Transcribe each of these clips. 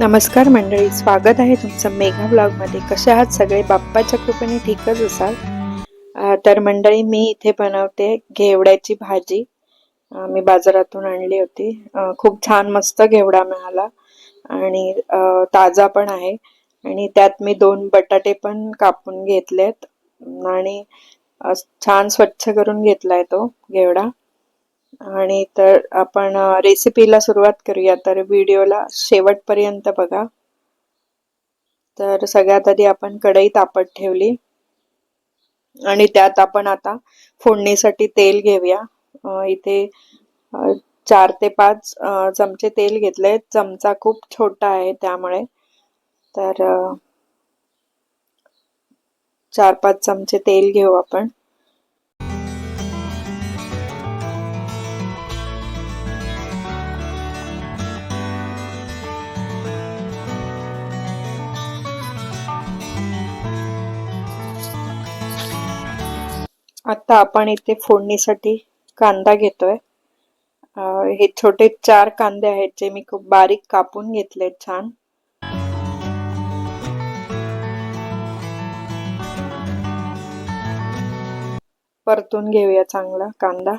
नमस्कार मंडळी स्वागत आहे तुमचं मेघा ब्लॉगमध्ये. कसे आहात सगळे? बाप्पाच्या कृपेने ठीकच असाल? तर मंडळी मी इथे बनवते घेवड्याची भाजी. मी बाजारातून आणली होती. खूप छान मस्त घेवडा मिळाला आणि ताजा पण आहे. आणि त्यात मी दोन बटाटे पण कापून घेतलेत आणि छान स्वच्छ करून घेतलाय तो घेवडा. आणि तर आपण रेसिपीला सुरुवात करूया. तर व्हिडिओला शेवटपर्यंत बघा. तर सगळ्यात आधी आपण कढई तापत ठेवली. आणि त्यात आपण आता फोडणीसाठी तेल घेऊया. इथे चार ते पाच चमचे तेल घेतले चमचा खूप छोटा आहे त्यामुळे. तर चार पाच चमचे तेल घेऊ आपण. आता आपण इथे फोडणीसाठी कांदा घेतोय. हे छोटे चार कांदे आहेत जे मी खूप बारीक कापून घेतले छान. परतून घेऊया चांगला कांदा.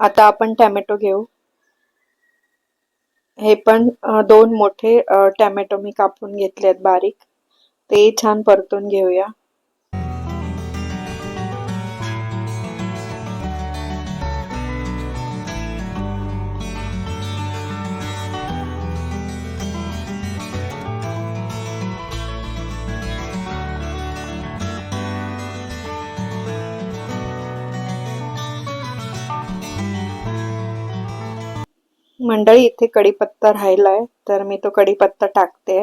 आता आपण टॅमॅटो घेऊ. हे पण दोन मोठे टॅमॅटो मी कापून घेतले आहेत बारीक. ते छान परतून घेऊया. मंडळी इथे कढीपत्ता राहिलाय तर मी तो कडीपत्ता टाकते.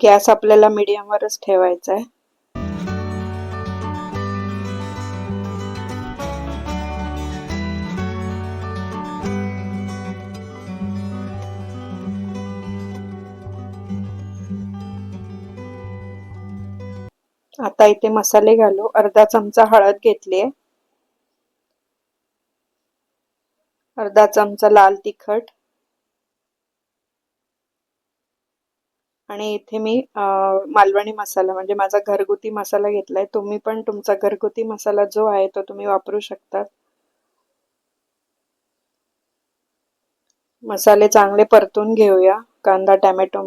गॅस आपल्याला मीडियम वरच ठेवायचा आहे आता इथे मसाले घालू. अर्धा चमचा हळद घेतली अर्धा चमचा लाल तिखट. आणि इथे मी मालवणी मसाला म्हणजे माझा घरगुती मसाला घेतलाय. तुम्ही पण तुमचा घरगुती मसाला जो आहे तो तुम्ही वापरू शकता. मसाले चांगले परतून घेऊया कांदा टॅमॅटो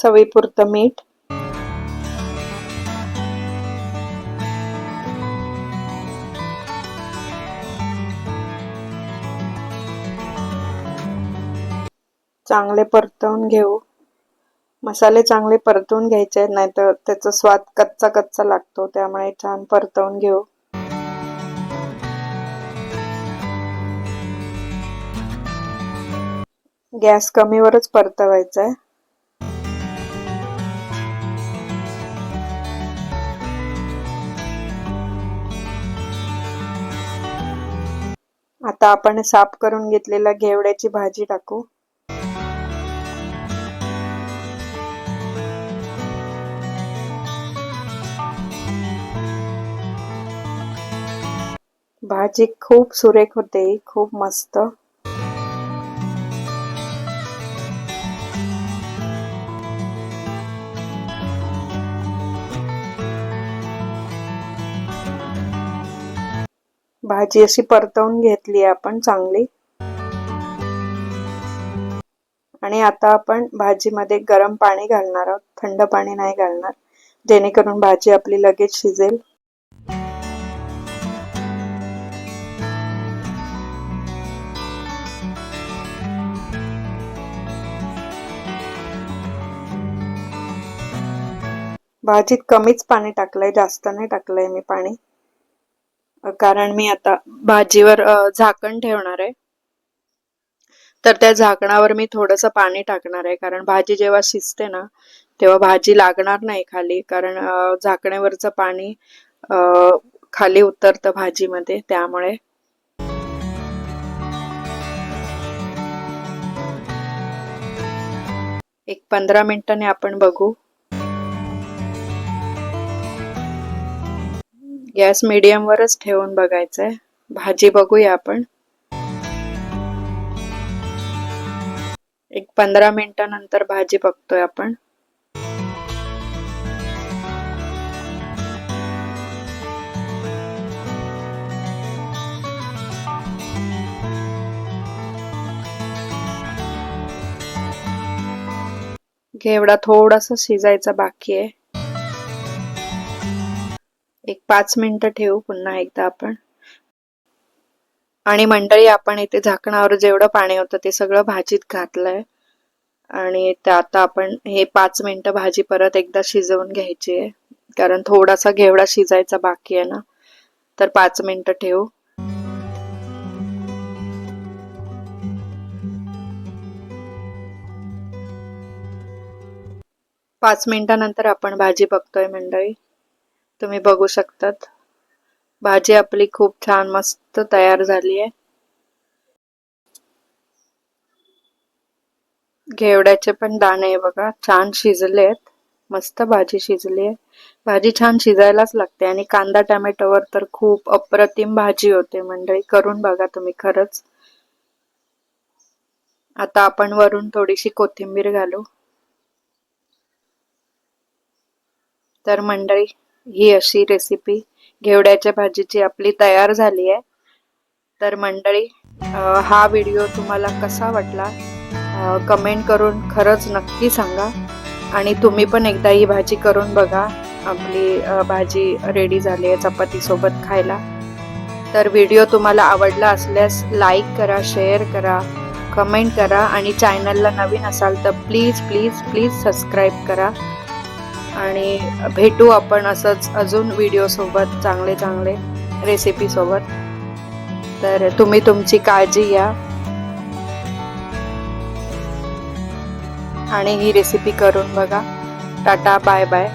चवीपुरतं मीठ. चांगले परतवून घेऊ. मसाले चांगले परतवून घ्यायचे नाहीतर त्याचा स्वाद कच्चा कच्चा लागतो त्यामुळे छान परतवून घेऊ. गॅस कमीवरच परतवायचा आहे आता आपण साफ करून घेतलेल्या घेवड्याची भाजी टाकू. भाजी खूप सुरेख होते खूप मस्त. भाजी अशी परतवून घेतली आपण चांगली. आणि आता आपण भाजीमध्ये गरम पाणी घालणार आहोत. थंड पाणी नाही घालणार. जेणेकरून भाजी आपली लगेच शिजेल. भाजीत कमीच पाणी टाकलंय जास्त नाही टाकलंय मी पाणी. कारण मी आता भाजीवर झाकण ठेवणार आहे. तर त्या झाकणावर मी थोडंसं पाणी टाकणार आहे. कारण भाजी जेव्हा शिजते ना तेव्हा भाजी लागणार नाही खाली. कारण अ, झाकण्यावरचं पाणी खाली उतरतं भाजीमध्ये. त्यामुळे एक पंधरा मिनिटांनी आपण बघू. गॅस मिडियमवरच ठेवून बघायचं बघायचंय. भाजी बघूया आपण. एक पंधरा मिनिटानंतर भाजी बघतोय आपण. घेवडा थोडासा शिजायचा बाकी आहे. एक पाच मिनिटं ठेवू पुन्हा एकदा आपण. आणि मंडळी आपण इथे झाकणावर जेवढं पाणी होतं ते सगळं भाजीत घातलंय. आणि ते आता आपण हे पाच मिनिटं भाजी परत एकदा शिजवून घ्यायची आहे. कारण थोडासा घेवडा शिजायचा बाकी आहे ना. तर पाच मिनिटं ठेवू. पाच मिनिटानंतर आपण भाजी बघतोय मंडळी. तुम्ही बघू शकतात. भाजी आपली खूप छान मस्त तयार झाली आहे. घेवड्याचे पण दाणे आहे बघा छान शिजले आहेत. मस्त भाजी शिजली आहे. भाजी छान शिजायलाच लागते आणि कांदा टॅमॅटोवर तर खूप अप्रतिम भाजी होते मंडळी. करून बघा तुम्ही खरंच. आता आपण वरून थोडीशी कोथिंबीर घालू. तर मंडळी ही अशी रेसिपी घेवड्याच्या भाजीची आपली तयार झाली आहे. तर मंडळी हा व्हिडिओ तुम्हाला कसा वाटला? कमेंट करून खरंच नक्की सांगा. आणि तुम्ही पण एकदा ही भाजी करून बघा. आपली भाजी रेडी झाली आहे चपातीसोबत खायला. तर व्हिडिओ तुम्हाला आवडला असल्यास लाईक करा शेअर करा कमेंट करा. आणि चॅनलला नवीन असाल तर प्लीज प्लीज प्लीज सबस्क्राईब करा. आणि भेटू आपण असंच अजून व्हिडिओसोबत चांगले चांगले रेसिपीसोबत तर तुम्ही तुमची काळजी घ्या. आणि ही रेसिपी करून बघा. Tata bye bye